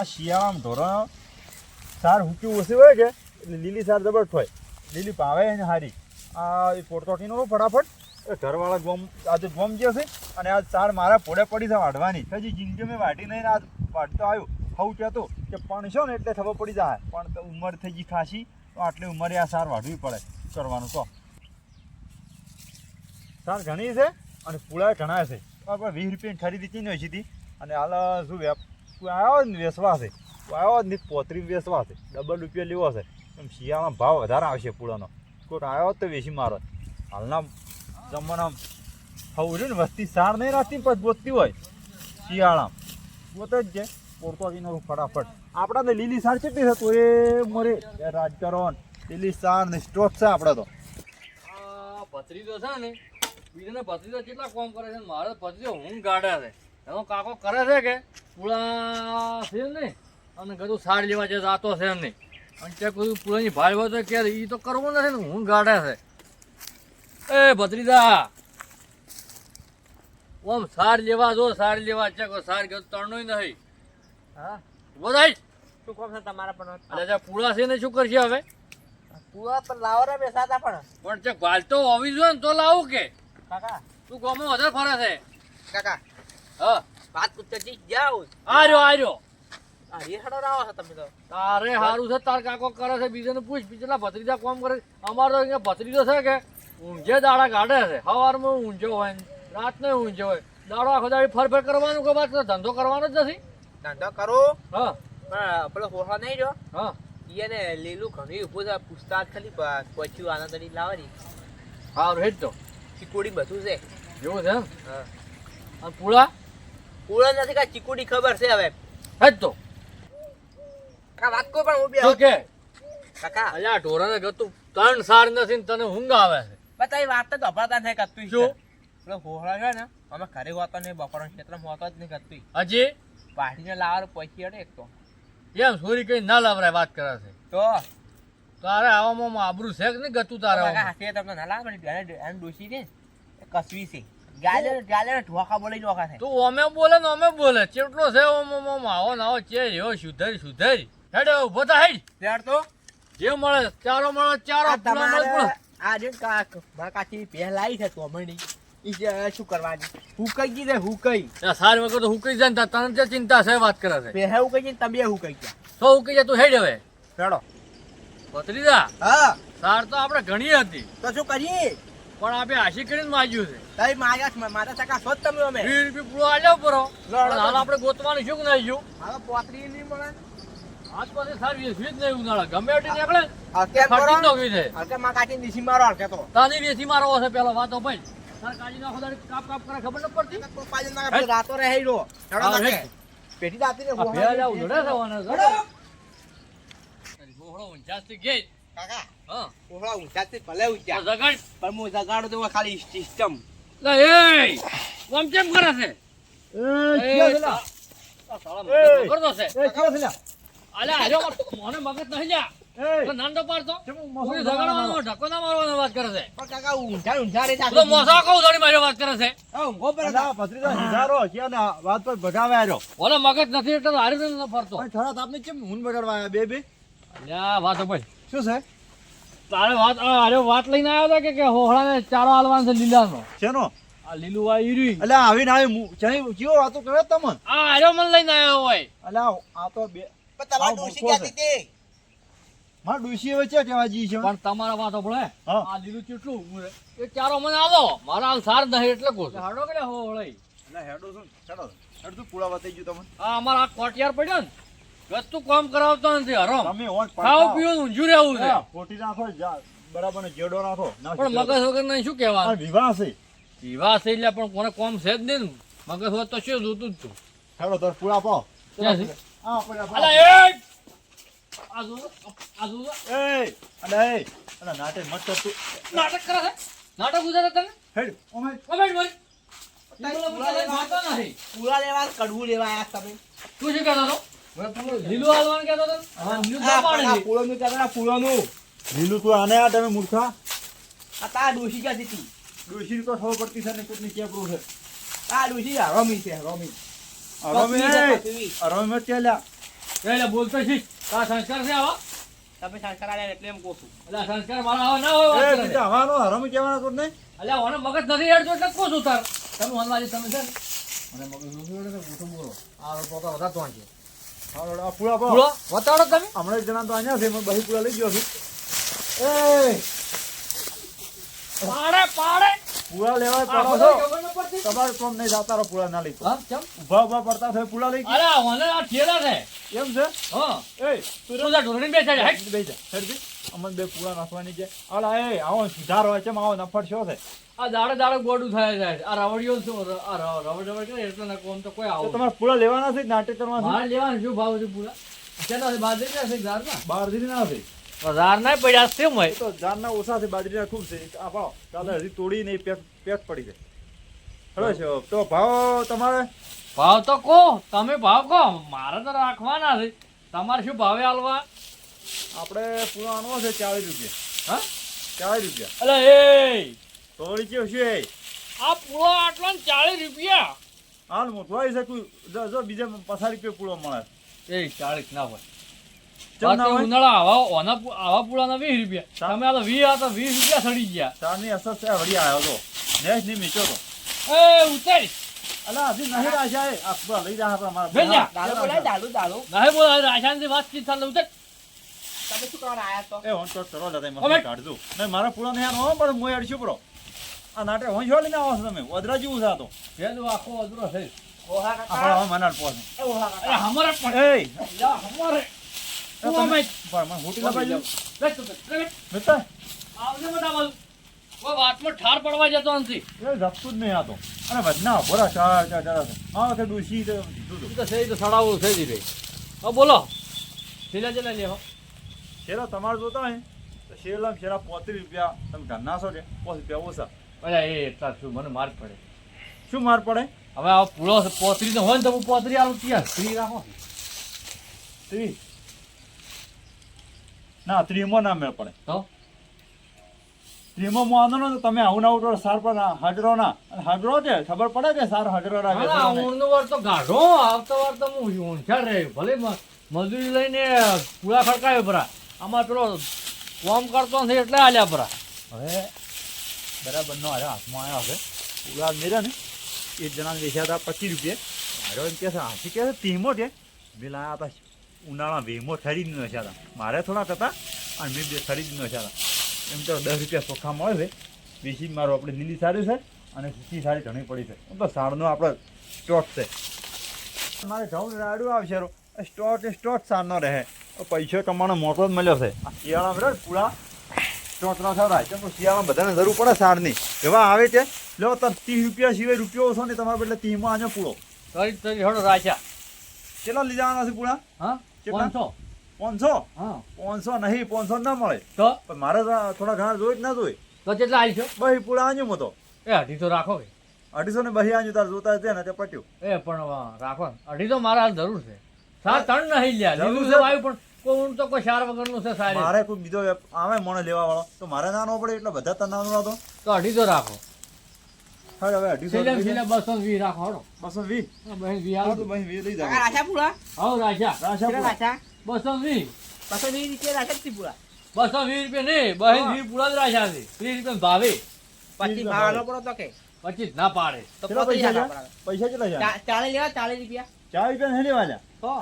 આ શિયાળામાં ઢોરણ સાર હુક્યું ઓછી હોય છે, એટલે લીલી સાર જબરત હોય. લીલી પાવે એને હારી. આ એ પોટતોટીનો રો ફટાફટ. ઘરવાળા ગોમ, આજે ગોમ જે છે અને આ સાર મારા પોડે પડી છે વાઢવાની. હજી જિંદગી મેં વાઢી નહીં ને આ વાઢતો આવ્યો. હવું કહેતો કે પણ છો ને એટલે ખબર પડી જાય. પણ ઉંમર થઈ ગઈ ખાસી. તો આટલી ઉંમરે આ સાર વાઢવી પડે કરવાનું તો. સાર ઘણી છે અને પૂળા ઘણા છે. આપણે વીસ રૂપિયાની ખરીદી ચીન હોય સીધી અને હાલ શું વેપ તું આવ્યો ને વેચવા છે. તું આવ્યો ને પોતરી વેસવા છે. ડબલ રૂપિયા લેવો છે. એમ શિયાળામાં ભાવ વધારે આવશે પૂળાનો કોટ આવ્યો તો વેચી મારો. હાલના જમાનામાં થવું છે ને, વસ્તી સાર નહીં રાખતી પણ ગોતતી હોય. શિયાળામાં. ગોતે જ છે. પોરતો એનો ફટાફટ. આપણાને તો લીલી સાર કેટલી થતું એ મોરે. રાજકારણ લીલી સાર ને સ્ટોક છે આપણે તો. આ ભત્રીજો છે ને, બીજાને ભત્રીજો કેટલા કોમ કરે છે મારે ભત્રીજો હું ગાડા છે. એનો કાકો કરે છે કે? પૂળા છે ને? અને કદું સાર લેવા છે જાતો છે નહીં અને ત્યાં કદું પુળાની ભાઈ હોય તો કે એ તો કરવું નથી ને હું ગાડે છે. એ ભત્રીદા ઓમ સાર લેવા જો સાર લેવા છે કોઈ સાર ગયો તરણોય નહીં. હા? બોલાય શું કહો છે તમારા પણ જે પુળા છે ને શું કરશે હવે? પૂળા પર લાવરા બેસાતા પણ. પણ તે ગાલ તો હોવી જોઈએ ને તો લાવું કે? કાકા. તું ગોમો વધારે ફરે છે? કાકા હા. વાત પૂછતી જાઓ આર્યો આર્યો આ રેહડો રાવો છો તમે તો. તારે સારું છે તાર કાકો કરે છે બીજાને પૂછ બીજા ભત્રીજા કોમ કરે. અમારો તો અહીંયા ભત્રીજો છે કે ઊંઝે દાડા કાઢે છે. સવારમાં ઊંઝો હોય ને રાતનો ઊંઝો હોય. દાડો આખો દાડી ફર ફર કરવાનું કે બાદ ધંધો કરવાનો જ નથી? ધંધો કરો? હા. પણ પેલો હોહા નહીં જો હા. એને લીલું ઘણું ઊભું છે પૂછતા ખાલી પચ્યું આના તરી લાવવાની. સારું હેડ તો. ચીકુડી બધું છે. એવું છે હા. અને પૂળા? પૂળો નથી કાંઈ ચીકુડી ખબર છે હવે. હજ તો. કાકા વાત કોઈ પણ ઊભી ઓકે કે. કાકા. અલ્યા ઢોરાને ગતું ત્રણ સાર નથી ને તને ઊંઘ આવે છે. બતા એ વાત તો અપાતા છે કરતું. શું? પેલો હોહળા છે ને અમે ઘરે હોતો નહીં બપોરના ક્ષેત્રમાં હોતો જ નહીં કરતી. હજી? પાઠીને લાવવાનું પૈસી અડે એક તો. એમ છોરી કઈ ના લાવરાય વાત કરે છે. તો? તારે આવામાં આબરું છે કે નહીં ગતું તારે હાથે તમને ના લાવે એમ ડોસી છે કસવી છે. ગાલે ગાલે ઢોકા બોલી નોખા થાય તું અમે બોલે ને અમે બોલે. ચેટલો છે ઓમો મો માવો નાવો ચે રહ્યો સુધર સુધર. હેડે ઊભો થા હેડ. ત્યાર તો? જે મળે ચારો મળે ચારો પૂરા મળે પૂરા. આ જે કાક કાચી પહેલાઈ છે તોમણી ઈ શું કરવાની? હું કઈ રે હું કઈ? સારી વખત હું હુકઈ જાય તને જે ચિંતા છે વાત કરે છે. પહેલા હું કઈ તમે હું કઈ ગયા? તો તું હેડ હવે. ચડો ભત્રીજા હા. સાર તો આપણે ઘણી હતી. તો શું કરીએ? પણ આપણે આશી કરીને માજ્યું છે. તારી માયા મારા ટકા શોધ તમે અમે. વીસ રૂપિયા પૂરો આલ્યો પરો. હાલ આપણે ગોતવાનું શું ગયું હવે પોતરી નહીં મળે. આજ પછી સારી વેચવી જ નહીં ઉનાળા. ગમે એટલી નીકળે હલકે ખર્ચી જ છે. હલકે માં કાચી નીસી મારો હલકે તો તાની વેચી મારો હશે પેલો વાતો ભાઈ. તાર કાજી નાખો તારી કાપ કાપ કરે ખબર ન પડતી? પાજન ના રાતો રહે. પેટી દાતી ને ભેળા જાવ જોડે થવાના ગઈ. કાકા હા. ઓહળા ઊંચાથી ભલે ઊંચા જગાડ. પણ હું જગાડું તો ખાલી સિસ્ટમ લે, એય! આમ કેમ કરે છે? એય, આ સાલા મગજ. અલ્યા, મને નહીં લ્યા. પાડતો. ના મારવાનો વાત કરે છે. પણ કાકા ઊંચા ઊંચા રે તો મોસા કહું થોડી મારી વાત કરે છે. ઊંઘો પર વાત પર ભગાવે આવ્યો ઓલે મગજ નથી એટલે હારી ન ફરતો. થોડા આપને કેમ હું બગાડવા બે બે અલ્યા, વાતો ભાઈ. શું છે? તારે વાત અરે વાત લઈને આવ્યો હતો કે કે હોહળાને ચારો હાલવાનો છે લીલાનો? શેનો? આ લીલું આ ઈરી એટલે આવીને આવી ચણી કેવો વાતો કરે તમને? આ હાર્યો મન લઈને આવ્યો હોય. એટલે આ તો બે તમારે ડોશી ક્યાંથી તે? મારા ડોશી વચ્ચે કેવા જી છે? પણ તમારા વાતો પડે હા. આ લીલું કેટલું એ ચારો મને આવો. મારા સાર નહીં એટલે કહું છું. હાડો કે હોહળાઈ એટલે હેડો શું? હેડો હેડો પૂળા બતાઈ ગયું તમને. આ અમારા આ કોટિયાર પડ્યો ને. ગતું કામ કરાવતો નથી હરો તમે ઓન ખાવું પીવું ઊંઝું રહેવું છે. ખોટી નાખો બરાબર ને જેડો નાખો પણ મગજ વગર નહીં શું કહેવાય વિવાહ છે. વિવાહ છે એટલે પણ કોને કોમ છે જ નહીં ને. મગજ હોત તો શું જોતું જ તું હેડો તો પૂરા પાવ. ક્યાં છે? આ પડ્યા પાવ. અલા એ! આ જો આ જો એ અલે એ નાટક મત તું. નાટક કરે છે નાટક ગુજરાત તને હેડ ઓમે. મરી પૂરા લેવા- કડવું લેવા આયા તમે. તું શું કહેતો હતો લીલું હાલવાનું કહેતો હતો હા લીલું આ ના પાડે છે. પૂળોનું કહેતા પૂળોનું લીલું તું આને આ તમે મૂર્ખા? આ તા ડોશી ક્યાં જીતી ડોશી તો ખબર પડતી છે ને કોટની કેપરું છે. આ ડોશી રમી છે રમી રમી છે. અરમે મત ચાલ્યા એટલે બોલતો શીખ. તારા સંસ્કાર છે આવા? તમે સંસ્કાર આલ્યા એટલે એમ કહું છું. એટલે સંસ્કાર મારા આવા ના હોય એ બીજા હવાનો હરામી કહેવાના તો નહીં. અલ્યા ઓને મગજ નથી હેડતો એટલે કહું છું તાર. તમે હનવાજી તમે છે ને? મને મગજ નથી હેડતો એટલે બોલો. આ પોતા તો વધારે તો છે. હાલો, આ પૂળા પાડો. વતાડો તમે. હમણાં જણા તો અહીંયા છે બહી પૂળા લઈ ગયો છું. એ પાડે પાડે. પૂળા લેવા પડો છો. ખબર ન પડતી? તમારે કોમ નહીં જાતા પૂળા ના લઈ હા ચમ ઊભા ઊભા પડતા થાય પૂળા લઈ અરે આ આ ઠેલા છે. એમ છે? હા. એ તું જા ઢોરણી બેસે જા અમને બે પૂળા નાખવાની છે. આલા એ આવો સુધાર છે આવો નફટ શો છે. આ દાડે દાડે ગોડું થાય જાય. આ રવડીઓ આ રવડ રવડ કરે એટલે ના કોમ તો કોઈ આવો. તમારે પૂળા લેવાના છે નાટક કરવા મારે લેવાનું શું ભાવ છે પૂરા કેટલા છે બાજરી ના છે ધારના ના? દીધી ના છે. ઝાડ ના પડ્યા છે મય તો જાનના ઓછા છે બાજરીના ખૂબ છે. આ ભાવ ચાલે હજી તોડી નહીં પેટ પેટ પડી જાય. હેલો છે? તો ભાવ તમારે? ભાવ તો કહો. તમે ભાવ કહો. મારે તો રાખવાના છે. તમારે શું ભાવે હાલવા? આપણે પૂરો આનો છે ચાલીસ રૂપિયા. હા? ચાલીસ રૂપિયા. અલે એ! તોડી કયો છે? આ પૂળો આટલો ને ચાલીસ રૂપિયા. હાલ મોટવાઈ છે કોઈ જો બીજા પચાસ રૂપિયા પૂળો મળે. એ ચાલીસ ના હોય. ઉનાળા આવા ઓના આવા પૂળાના વીસ રૂપિયા. તમે આ તો વીસ આ તો વીસ રૂપિયા સડી ગયા. ચારની અસર છે વળી આવ્યો તો. નેસ મીચો તો. એ ઉતારી. અલા હજી નહીં રાશા એ. આ પૂળા લઈ આપણા મારા બેન જા. દારૂ બોલાય દારૂ દારૂ. નાહે બોલ રાશાનથી વાતચીત ચાલે ઉતર. તમે શું કરવા આયા તો એ હોન તો ચલો લેતા મને કાઢજો. નહીં મારા પૂળો નહીં આનો પણ હું પરો આ નાટે હોં છો લઈને આવો છો તમે? વદરા જેવું છે આ તો. પેલું આખો અધૂરો છે. ઠાર પડવા જતો નથી. એ જપતું જ નહીં આતો અને વધના બોરા ચાર ચાર ચાર હા કે ડૂસી તો. ઈ તો સડાવું છે જી હવે બોલો. છેલ્લા છેલ્લા લેવો શેરા તમારે જોતા હોય તો શેરલા શેરા પોત્રીસ રૂપિયા તમે ઘરના છો કે પોસ રૂપિયા ઓછા. અરે એ એટલા શું મને માર પડે. શું માર પડે? હવે આ પૂળો પોતરી તો હોય ને તો હું પોતરી આવું ત્યાં. સ્ત્રી રાખો. સ્ત્રી ના ત્રીમો ના મેળ પડે. તો? સ્ત્રીમાં વાંધો ને તમે આવું ના ઉઠો સાર પર હાજરો ના. અને હાજરો છે ખબર પડે કે સાર હાજરો રાખે. ઊંડનો વાર તો ગાઢો આવતો વાર તો હું ઊંઝા રે ભલે મજૂરી લઈને પૂળા ખડકાયો પરા આમાં પેલો કોમ કરતો નથી એટલે આલ્યા પરા હવે બરાબરનો હારે હાથમાં આવ્યો છે પૂરા મેરા ને, એક જણા વેચ્યા હતા પચીસ રૂપિયા. મારો એમ કહે છે હાથી કહે છે તીમો છે. મેં હતા ઉનાળા વેમો ખરીદ વેચ્યા હતા. મારે થોડાક હતા અને મેં બે ખરીદીને વેચ્યા હતા. એમ તો દસ રૂપિયા ચોખ્ખા મળે છે. વેચી મારો આપણે લીલી સારી છે અને સૂકી સારી ઘણી પડી છે. એમ તો સારનો આપણે સ્ટોક છે. મારે જવું રાડું આવશે. સ્ટોક, એ સ્ટોક સારનો રહે. પૈસો કમાવાનો મોટો જ મળ્યો છે. આ શિયાળામાં પૂરા ન ખવડાય કેમ કે શિયાળામાં બધાને જરૂર પડે સારની એવા આવે છે? લો તર ત્રીસ રૂપિયા સિવાય રૂપિયો ઓછો ને તમારે એટલે ત્રીસમાં આજો પૂળો તરી તરી રાખ્યા કેટલા લીધા છે પૂળા હા? પાંચસો. પાંચસો? હા. પાંચસો નહીં પાંચસો ના મળે. તો? પણ મારે થોડા ઘણા જોઈ જ ના જોઈ. તો કેટલા આવી છો? બહી પૂળા આજો મતો એ અઢીસો રાખો અઢીસો ને બહી આજો તાર જોતા છે ને તે પટ્યું. એ પણ રાખો. અઢીસો મારા જરૂર છે. સાત ત્રણ નહીં લ્યા. જરૂર છે. છે પણ ઊંટ તો કોઈ શાર વગરનું છે સાહેબ. મારે કોઈ બીજો આવે મને લેવા વાળો તો મારે નાનો પડે એટલે બધા તને નાનો હતો તો અઢી રાખો. હવે હવે અઢીસો. બસો વીસ રાખો હળો બસો વીસ? બહેન વીસ હા તો બહી વીસ લઈ જાવ રાશા પૂરા? હવ રાખ્યા રાશા રાશા બસો વીસ. બસો વીસ રૂપિયા રાશા જ પૂરા. બસો વીસ રૂપિયા નહીં બહેન વીસ પૂરા જ રાખ્યા છે. ત્રીસ રૂપિયા ભાવે. પચીસ ભાવ પડો તો કે. પચીસ ના પાડે. તો પૈસા. પૈસા કેટલા છે? ચાલીસ લેવા ચાલીસ રૂપિયા. ચાર રૂપિયા નહીં લેવા તો.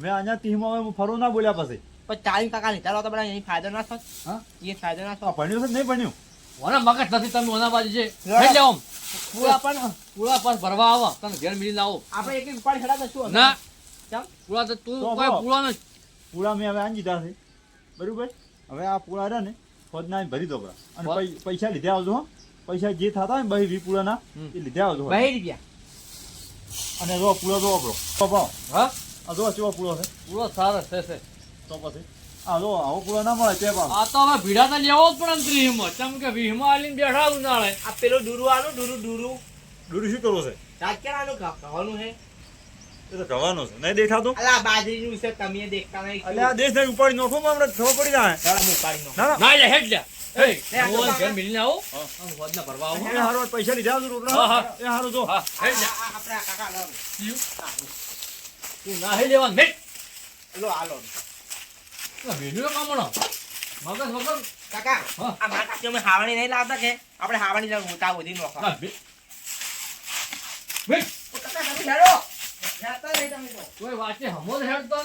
મેં અહીંયા ટીમમાં હવે હું ફરું ના બોલ્યા પછી. પણ ચાલીસ કાકા લીધા લો તો બધા અહીં ફાયદો ના થાય હા? એ ફાયદો ના થાય ભણ્યું છે નહીં ભણ્યું? ઓના મગજ નથી તમે ઓના બાજુ છે. લઈ જાઓ. પૂરા પણ પૂરા પાસ ભરવા આવો તમે ઘેર મિલી લાવો આપણે એક એક ઉપાડી ખડા દશું ના. ચમ પૂરા તો તું કોઈ પૂરા ને પૂળા મેં હવે આની દીધા છે. બરાબર? હવે આ પૂળા રહે ને ખોદના ભરી દો બરા. અને પૈસા લીધા આવજો હો. પૈસા જે થતા હોય ને બહી વી પૂળાના હમ. એ લીધા આવજો બહી રૂપિયા. અને રો પૂરો રો આપણો. તો હા? આ જો કેવો પૂળો છે પૂરો સારો છે છે તો પછી આ જો આવો પૂળો ના મળે તે પણ આ તો હવે ભીડા તો લેવો જ પણ ત્રીસમાં ચમ કે વીસમાં આલીને બેઠા ઉનાળે આ પેલું ડુરુ આનું ડુરુ ડુરુ દૂરી શું કરવું છે રાજકારણનું કહેવાનું છે એ તો કહેવાનું છે નહીં દેખાતું અલા બાજરીનું છે તમે દેખતા નહીં આ દેશ ને ઉપાડી નોખો હમણાં ખબર પડી જાય ચાલો હું ઉપાડી નાખું. ના ના હેડ લે પૈસા લીધા રોટલા એ હારો જો આપણે કાકા. તું ના હે મેટ. લો હાલો. વીડિયો કામણો મગજ વગર? કાકા આ મારા કાકી હાવણી નહીં લાવતા કે? આપણે હાવણી લાવ મોટા બધી નોખો હા, બે- બે. કાકા તમે હેડો હેડતા નહીં તમે તો. કોઈ વાંચે હમો હેડતો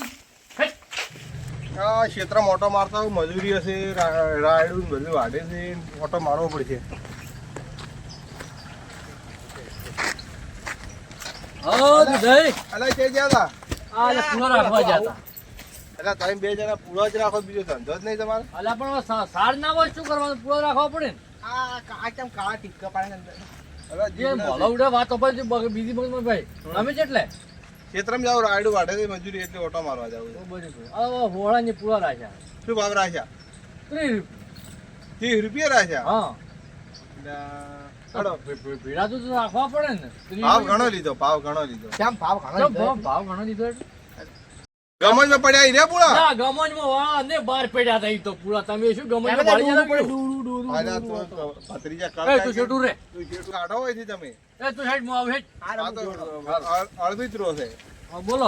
આ ક્ષેત્ર મોટો મારતા મજૂરી હશે રા- રાયડું બધું વાઢે છે મોટો મારવો પડશે. હા, જઈ. અલા જ્યાં હતા આ પૂરો રાખવા જતા એટલે તમે બે જણા પૂરો જ રાખો બીજો ધંધો જ નહીં તમારે. અલા પણ સાર ના હોય શું કરવાનું? પૂરો રાખવા પડે ને. આ કા કેમ કાળા ટીકા પાડે છે? જે ભલો ઉડે વાતો પર બીજી બગમાં ભાઈ. તમે કેટલે ક્ષેત્રમાં જાવ રાયડું વાઢે છે મજૂરી એટલે ઓટો મારવા જાવ હવે હોળાની પૂરા રાખ્યા. શું ભાવ રાખ્યા? ત્રીસ રૂપિયા. ત્રીસ રૂપિયા રાખ્યા? હા. તો રાખવા પડે ને. ભાવ ઘણો લીધો ભાવ ઘણો લીધો. કેમ ભાવ ઘણો લીધો? ભાવ ભાવ ઘણો દીધો એટલે? ગમનમાં પડ્યા રે પૂળા? ના ગમનમાં વાળા ને બાર પડ્યા હતા ઈ તો પૂરા તમે શું ગમનમાં એમ બધા વાળી જતા ડૂડું પડ્યું? આલા તો ભત્રીજા એ તું છોટું રે. તું જેટલું કાઢો હોય છે તમે? એ તું હેડમાં આવ હેડ આ આ તો જોડો. અળ- છે. હા, બોલો.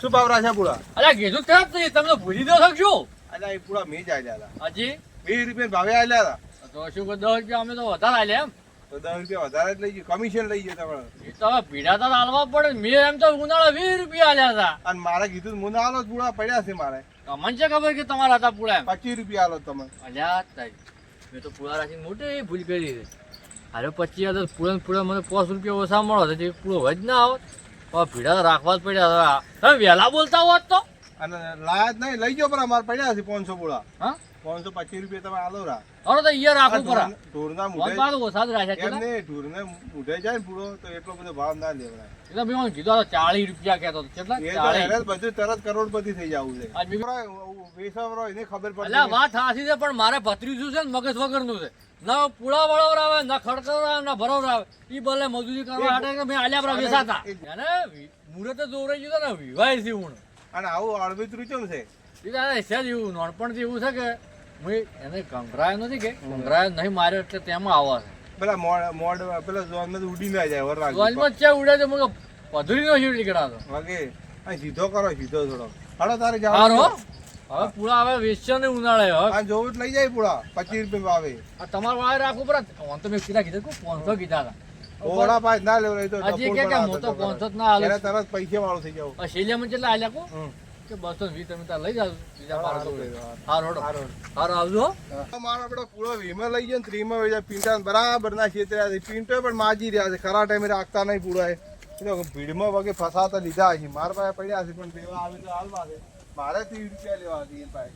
શું ભાવ રાખ્યા પૂરા અલ્યા કીધું ત્યાં જ નહીં તમે તો ભૂલી દો શકશો અલ્યા એ પૂરા મેં જ આલ્યા હતા. હજી? વીસ રૂપિયા ભાવે આલ્યા હતા. તો શું કહો, દસ રૂપિયા અમે તો વધારે આલ્યા એમ. તો દસ રૂપિયા વધારે જ લઈ ગયું કમિશન લઈ ગયો તમારે. એ તો ભીડા તો હાલવા પડે. મેં એમ તો ઉનાળા વીસ રૂપિયા આલ્યા હતા. અને મારે કીધું મુના આલો પૂળા પડ્યા છે મારે. તમને છે ખબર કે તમારા હતા પૂળા પચીસ રૂપિયા આલો તમે. અલ્યા તારી મેં તો પૂળા રાખીને મોટી ભૂલ કરી છે. અરે પચીસ હજાર પૂળા ને મને પાંચ રૂપિયા ઓછા મળો તો પૂળો જ ના આવત ભીડા તો રાખવા જ પડ્યા હતા. તમે વહેલા બોલતા હોત તો? અને લાયા જ નહીં લઈ ગયો પણ અમારે પડ્યા છે પાંચસો પૂળા. હા? પાંચસો પચીસ રૂપિયા તમે આલો રા. હવે તો અહીંયા રાખવું પડે ઢોરના ફોન ઓછા જ રાખ્યા એમ નહીં ઢોરને મૂઢે જાય ને પૂળો તો એટલો બધો ભાવ ના લેવડાય એટલે મેં મને કીધું ચાલીસ રૂપિયા કહેતો કેટલા? ચાલીસ બધું તરત કરોડપતિ થઈ જવું છે. વેસાવરો એને ખબર પડતી અલ્યા વાત હાસી છે પણ મારે ભત્રીજું છે ને મગજ વગરનું છે. ના પુળા વળાવર આવે ના ખડકર આવે ના ભરવર આવે એ ભલે મજૂરી કરવા હાટે કે મેં આલ્યા પર વેસાતા. એને મુહૂર્તે દોરાઈ ગયું ને વિવાહ છે હું અને આવું અળવીતરું રૂચમ છે? એ દાદા છે જ એવું છે કે હું એને કંકરાયો નથી કે? કંકરાયો નહીં માર્યો એટલે તેમાં આવા છે. પેલા મોડ મોડ પેલા જોનમાં ઉડી ના જાય વર ગોલમાં જ ઉડે છે? મને પધરી નો શીટ નીકળાતો. વાગે. આ સીધો કરો સીધો થોડો. હાલો તારે હારો? હવે પૂળા આવે વેચશે ને ઉનાળે હવે. આ જોવું લઈ જાય પૂળા. પચીસ રૂપિયા ભાવે. આ તમારે વાળે રાખવું પડે? તો મેં કીધા કીધું પાંચસો કીધા હતા ઓળા પાંચ ના લેવડાય તો હજી કે કે પાંચસો ના એને તરત પૈસા વાળો થઈ જાવ કેટલા આલ્યા કો? હમ. કે બસો વીસ તમે તાર લઈ જાવ બીજા બારસો હારું. હારો. હારો આવજો મારો આપડે પૂળો વીમા લઈ ગયો ને ત્રીમાં વહી જાય પિંટા બરાબર ના છેતર્યા છે. પિંટો પણ માજી રહ્યા છે. ખરા ટાઈમે રાખતા નહીં એટલે ભીડમાં વગે ફસાતા લીધા છે. મારા પાસે પડ્યા છે પણ દેવા આવે તો હાલવા છે મારે ત્રીસ રૂપિયા લેવા હતી એ પાસે